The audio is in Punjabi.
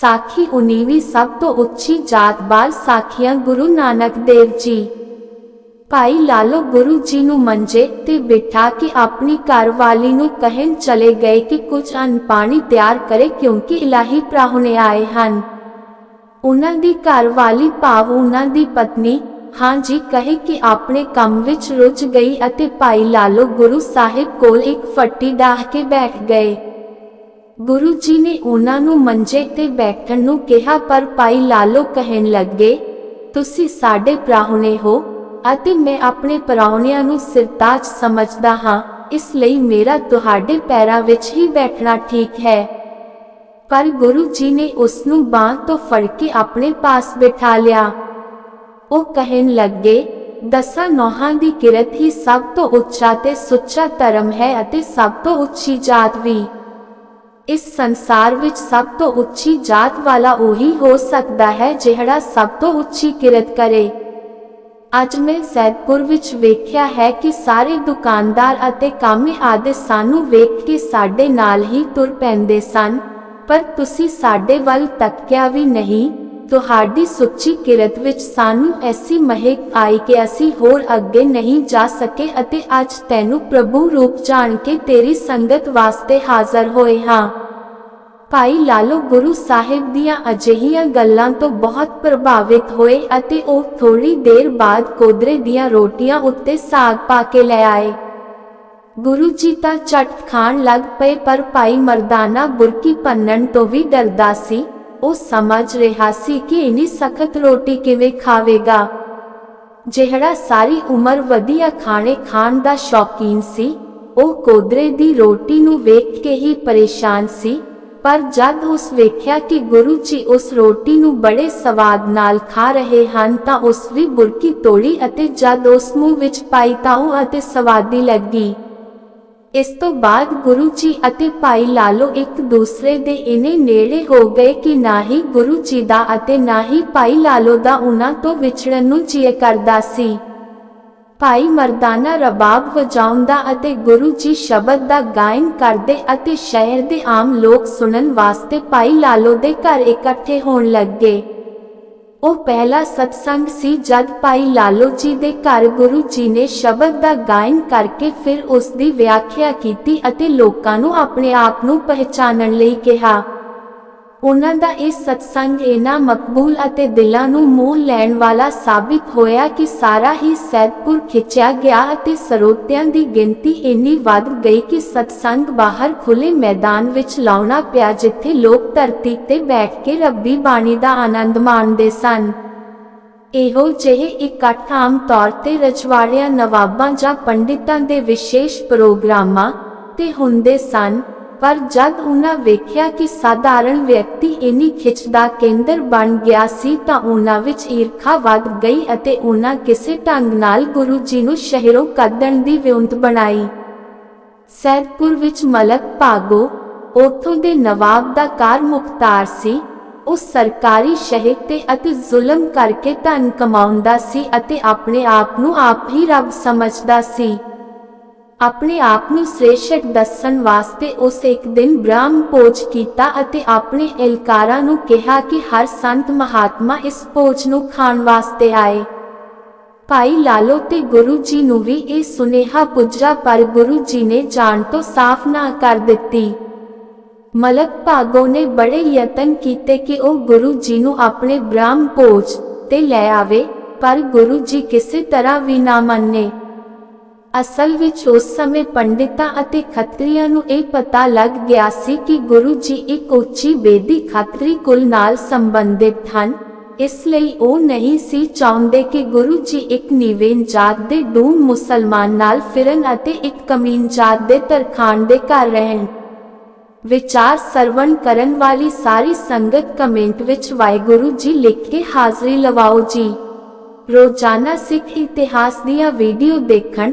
ਸਾਖੀ 19ਵੀਂ ਸਭ ਤੋਂ ਉੱਚੀ ਜਾਤ ਬਾਰ ਸਾਖੀਆਂ ਗੁਰੂ ਨਾਨਕ ਦੇਵ ਜੀ। ਭਾਈ ਲਾਲੋ ਗੁਰੂ ਜੀ ਨੂੰ ਮੰਜੇ ਤੇ ਬਿਠਾ ਕੇ ਆਪਣੀ ਘਰਵਾਲੀ ਨੂੰ ਕਹਿਣ ਚਲੇ ਗਏ ਕਿ ਕੁਝ ਅੰਨ ਪਾਣੀ ਤਿਆਰ ਕਰੇ ਕਿਉਂਕਿ ਇਲਾਹੀ ਪ੍ਰਾਹੁਣੇ ਆਏ ਹਨ। ਉਹਨਾਂ ਦੀ ਘਰਵਾਲੀ ਭਾਵ ਉਹਨਾਂ ਦੀ ਪਤਨੀ, ਹਾਂ ਜੀ, ਕਹੇ ਕਿ ਆਪਣੇ ਕੰਮ ਵਿੱਚ ਰੁੱਝ ਗਈ ਅਤੇ ਭਾਈ ਲਾਲੋ ਗੁਰੂ ਸਾਹਿਬ ਕੋਲ ਇੱਕ ਫੱਟੀ ਡਾਹ ਕੇ ਬੈਠ ਗਏ। ਗੁਰੂ ਜੀ ਨੇ ਉਹਨਾਂ ਨੂੰ ਮੰਜੇ ਤੇ ਬੈਠਣ ਨੂੰ ਕਿਹਾ, ਪਰ ਭਾਈ ਲਾਲੋ ਕਹਿਣ ਲੱਗੇ, ਤੁਸੀਂ ਸਾਡੇ ਪ੍ਰਾਹੁਣੇ ਹੋ ਅਤੇ ਮੈਂ ਆਪਣੇ ਪ੍ਰਾਹੁਣਿਆਂ ਨੂੰ ਸਿਰਤਾਜ ਸਮਝਦਾ ਹਾਂ, ਇਸ ਲਈ ਮੇਰਾ ਤੁਹਾਡੇ ਪੈਰਾਂ ਵਿੱਚ ਹੀ ਬੈਠਣਾ ਠੀਕ ਹੈ। ਪਰ ਗੁਰੂ ਜੀ ਨੇ ਉਸ ਨੂੰ ਬਾਂਹ ਤੋਂ ਫੜ ਕੇ ਆਪਣੇ ਪਾਸ ਬਿਠਾ ਲਿਆ। ਉਹ ਕਹਿਣ ਲੱਗੇ, ਦਸਾਂ ਨੋਹਾਂ ਦੀ ਕਿਰਤ ਹੀ ਸਭ ਤੋਂ ਉੱਚਾ ਤੇ ਸੁੱਚਾ ਧਰਮ ਹੈ ਅਤੇ ਸਭ ਤੋਂ ਉੱਚੀ ਜਾਤ ਵੀ। ਇਸ ਸੰਸਾਰ ਵਿੱਚ ਸਭ ਤੋਂ ਉੱਚੀ ਜਾਤ ਵਾਲਾ ਉਹੀ ਹੋ ਸਕਦਾ ਹੈ ਜਿਹੜਾ ਸਭ ਤੋਂ ਉੱਚੀ ਕਿਰਤ ਕਰੇ। ਅੱਜ ਮੈਂ ਸੈਦਪੁਰ ਵਿੱਚ ਵੇਖਿਆ ਹੈ ਕਿ ਸਾਰੇ ਦੁਕਾਨਦਾਰ ਅਤੇ ਕਾਮੇ ਆਦੇ ਸਾਨੂੰ ਵੇਖ ਕੇ ਸਾਡੇ ਨਾਲ ਹੀ ਤੁਰ ਪੈਂਦੇ ਸਨ, ਪਰ ਤੁਸੀਂ ਸਾਡੇ ਵੱਲ ਤੱਕਿਆ ਵੀ ਨਹੀਂ। ਤੁਹਾਡੀ ਸੁੱਚੀ ਕਿਰਤ ਵਿੱਚ ਸਾਨੂੰ ਐਸੀ ਮਹਿਕ ਆਈ ਕਿ ਅਸੀਂ ਹੋਰ ਅੱਗੇ ਨਹੀਂ ਜਾ ਸਕੇ ਅਤੇ ਅੱਜ ਤੈਨੂੰ ਪ੍ਰਭੂ ਰੂਪ ਜਾਣ ਕੇ ਤੇਰੀ ਸੰਗਤ ਵਾਸਤੇ ਹਾਜ਼ਰ ਹੋਏ ਹਾਂ। ਭਾਈ ਲਾਲੋ ਗੁਰੂ ਸਾਹਿਬ ਦੀਆਂ ਅਜਿਹੀਆਂ ਗੱਲਾਂ ਤੋਂ ਬਹੁਤ ਪ੍ਰਭਾਵਿਤ ਹੋਏ ਅਤੇ ਉਹ ਥੋੜੀ ਦੇਰ ਬਾਅਦ ਕੋਦਰੇ ਦੀਆਂ ਰੋਟੀਆਂ ਉੱਤੇ ਸਾਗ ਪਾ ਕੇ ਲੈ ਆਏ। ਗੁਰੂ ਜੀ ਤਾਂ ਚਟ ਖਾਣ ਲੱਗ ਪਏ, ਪਰ ਭਾਈ ਮਰਦਾਨਾ ਬੁਰਕੀ ਪੰਨਣ ਤੋਂ ਵੀ ਡਰਦਾ ਸੀ। ਉਹ ਸਮਝ ਰਿਹਾ ਸੀ ਕਿ ਇਨੀ ਸਖਤ ਰੋਟੀ ਕਿਵੇਂ ਖਾਵੇਗਾ। ਜਿਹੜਾ ਸਾਰੀ ਉਮਰ ਵਧੀਆ ਖਾਣੇ ਖਾਣ ਦਾ ਸ਼ੌਕੀਨ ਸੀ, ਉਹ ਕੋਦਰੇ ਦੀ ਰੋਟੀ ਨੂੰ ਵੇਖ ਕੇ ਹੀ ਪਰੇਸ਼ਾਨ ਸੀ। ਪਰ ਜਦ ਉਸ ਵੇਖਿਆ ਕਿ ਗੁਰੂ ਜੀ ਉਸ ਰੋਟੀ ਨੂੰ ਬੜੇ ਸਵਾਦ ਨਾਲ ਖਾ ਰਹੇ ਹਨ ਤਾਂ ਉਸ ਵੀ ਬੁਰਕੀ ਤੋੜੀ ਅਤੇ ਜਦ ਉਸ ਮੂੰਹ ਵਿੱਚ ਪਾਈ ਤਾਂ ਉਹ ਅਤੇ ਸਵਾਦੀ ਲੱਗੀ। ਇਸ ਤੋਂ ਬਾਅਦ ਗੁਰੂ ਜੀ ਅਤੇ ਭਾਈ ਲਾਲੋ ਇੱਕ ਦੂਸਰੇ ਦੇ ਇਨੇ ਨੇੜੇ ਹੋ ਗਏ ਕਿ ਨਾ ਹੀ ਗੁਰੂ ਜੀ ਦਾ ਅਤੇ ਨਾ ਹੀ ਭਾਈ ਲਾਲੋ ਦਾ ਉਹਨਾਂ ਤੋਂ ਵਿਛੜਨ ਨੂੰ ਜੀ ਕਰਦਾ ਸੀ। ਭਾਈ ਮਰਦਾਨਾ ਰਬਾਬ ਵਜਾਉਂਦਾ ਅਤੇ ਗੁਰੂ ਜੀ ਸ਼ਬਦ ਦਾ ਗਾਇਨ ਕਰਦੇ ਅਤੇ ਸ਼ਹਿਰ ਦੇ ਆਮ ਲੋਕ ਸੁਣਨ ਵਾਸਤੇ ਭਾਈ ਲਾਲੋ ਦੇ ਘਰ ਇਕੱਠੇ ਹੋਣ ਲੱਗੇ। ਉਹ ਪਹਿਲਾ ਸਤਸੰਗ ਸੀ ਜਦ ਭਾਈ ਲਾਲੋ ਜੀ ਦੇ ਘਰ ਗੁਰੂ ਜੀ ਨੇ ਸ਼ਬਦ ਦਾ ਗਾਇਨ ਕਰਕੇ ਫਿਰ ਉਸ ਦੀ ਵਿਆਖਿਆ ਕੀਤੀ ਅਤੇ ਲੋਕਾਂ ਨੂੰ ਆਪਣੇ ਆਪ ਨੂੰ ਪਹਿਚਾਨਣ ਲਈ ਕਿਹਾ। ਉਹਨਾਂ ਦਾ ਇਹ ਸਤਸੰਗ ਇਨਾ ਮਕਬੂਲ ਅਤੇ ਦਿਲਾਂ ਨੂੰ ਮੋਹ ਲੈਣ ਵਾਲਾ ਸਾਬਿਤ ਹੋਇਆ ਕਿ ਸਾਰਾ ਹੀ ਸੈਦਪੁਰ ਖਿੱਚਿਆ ਗਿਆ ਅਤੇ ਸਰੋਤਿਆਂ ਦੀ ਗਿਣਤੀ ਇੰਨੀ ਵੱਧ ਗਈ ਕਿ ਸਤਸੰਗ ਬਾਹਰ ਖੁੱਲੇ ਮੈਦਾਨ ਵਿੱਚ ਲਾਉਣਾ ਪਿਆ ਜਿੱਥੇ ਲੋਕ ਧਰਤੀ ਤੇ ਬੈਠ ਕੇ ਰੱਬੀ ਬਾਣੀ ਦਾ ਆਨੰਦ ਮਾਣਦੇ ਸਨ। ਇਹੋ ਜਿਹੇ ਇਕੱਠ ਆਮ ਤੌਰ ਤੇ ਰਜਵਾੜਿਆਂ, ਨਵਾਬਾਂ ਜਾਂ ਪੰਡਿਤਾਂ ਦੇ ਵਿਸ਼ੇਸ਼ ਪ੍ਰੋਗਰਾਮਾਂ ਤੇ ਹੁੰਦੇ ਸਨ। ਪਰ ਜਦ ਉਹਨਾਂ ਵੇਖਿਆ ਕਿ ਸਾਧਾਰਨ ਵਿਅਕਤੀ ਇਨੀ ਖਿੱਚ ਦਾ ਕੇਂਦਰ ਬਣ ਗਿਆ ਸੀ ਤਾਂ ਉਹਨਾਂ ਵਿੱਚ ਈਰਖਾ ਵੱਧ ਗਈ ਅਤੇ ਉਹਨਾਂ ਕਿਸੇ ਢੰਗ ਨਾਲ ਗੁਰੂ ਜੀ ਨੂੰ ਸ਼ਹਿਰੋਂ ਕੱਢਣ ਦੀ ਵਿਉਂਤ ਬਣਾਈ। ਸੈਦਪੁਰ ਵਿੱਚ ਮਲਕ ਭਾਗੋ, ਉਥੋਂ ਦੇ ਨਵਾਬ ਦਾ ਕਾਰ ਮੁਖਤਾਰ ਸੀ। ਉਹ ਸਰਕਾਰੀ ਸ਼ਹਿਰ ਤੇ ਅਤੇ ਜ਼ੁਲਮ ਕਰਕੇ ਧਨ ਕਮਾਉਂਦਾ ਸੀ ਅਤੇ ਆਪਣੇ ਆਪ ਨੂੰ ਆਪ ਹੀ ਰੱਬ ਸਮਝਦਾ ਸੀ। ਆਪਣੇ ਆਪ ਨੂੰ ਸ੍ਰੇਸ਼ਟ ਦੱਸਣ ਵਾਸਤੇ ਉਸ ਇੱਕ ਦਿਨ ਬ੍ਰਹਮ ਭੋਜ ਕੀਤਾ ਅਤੇ ਆਪਣੇ ਇਲਕਾਰਾਂ ਨੂੰ ਕਿਹਾ ਕਿ ਹਰ ਸੰਤ ਮਹਾਤਮਾ ਇਸ ਭੋਜ ਨੂੰ ਖਾਣ ਵਾਸਤੇ ਆਏ। ਭਾਈ ਲਾਲੋ ਤੇ ਗੁਰੂ ਜੀ ਨੂੰ ਵੀ ਇਹ ਸੁਨੇਹਾ ਪੁੱਜਾ, ਪਰ ਗੁਰੂ ਜੀ ਨੇ ਜਾਣ ਤੋਂ ਸਾਫ਼ ਨਾ ਕਰ ਦਿੱਤੀ। ਮਲਕ ਭਾਗੋ ਨੇ ਬੜੇ ਯਤਨ ਕੀਤੇ ਕਿ ਉਹ ਗੁਰੂ ਜੀ ਨੂੰ ਆਪਣੇ ਬ੍ਰਹਮ ਭੋਜ ਤੇ ਲੈ ਆਵੇ, ਪਰ ਗੁਰੂ ਜੀ ਕਿਸੇ ਤਰ੍ਹਾਂ ਵੀ ਨਾ ਮੰਨੇ। ਅਸਲ ਵਿੱਚ ਉਸ ਸਮੇਂ ਪੰਡਿਤਾਂ ਅਤੇ ਖੱਤਰੀਆਂ ਨੂੰ ਇਹ ਪਤਾ ਲੱਗ ਗਿਆ ਸੀ ਕਿ ਗੁਰੂ ਜੀ ਇੱਕ ਉੱਚੀ ਬੇਦੀ ਖੱਤਰੀ ਕੁਲ ਨਾਲ ਸੰਬੰਧਿਤ ਹਨ, ਇਸ ਲਈ ਉਹ ਨਹੀਂ ਸੀ ਚਾਹੁੰਦੇ ਕਿ ਗੁਰੂ ਜੀ ਇੱਕ ਨੀਵੇਂ ਜਾਤ ਦੇ ਡੂਮ ਮੁਸਲਮਾਨ ਨਾਲ ਫਿਰਨ ਅਤੇ ਇੱਕ ਕਮੀਨ ਜਾਤ ਦੇ ਤਰਖਾਨ ਦੇ ਘਰ ਰਹਿਣ। ਵਿਚਾਰ ਸਰਵਣ ਕਰਨ ਵਾਲੀ ਸਾਰੀ ਸੰਗਤ ਕਮੈਂਟ ਵਿੱਚ ਵਾਹਿਗੁਰੂ ਜੀ ਲਿਖ ਕੇ ਹਾਜ਼ਰੀ ਲਵਾਓ ਜੀ। ਰੋਜ਼ਾਨਾ ਸਿੱਖ ਇਤਿਹਾਸ ਦੀਆਂ ਵੀਡੀਓ ਦੇਖਣ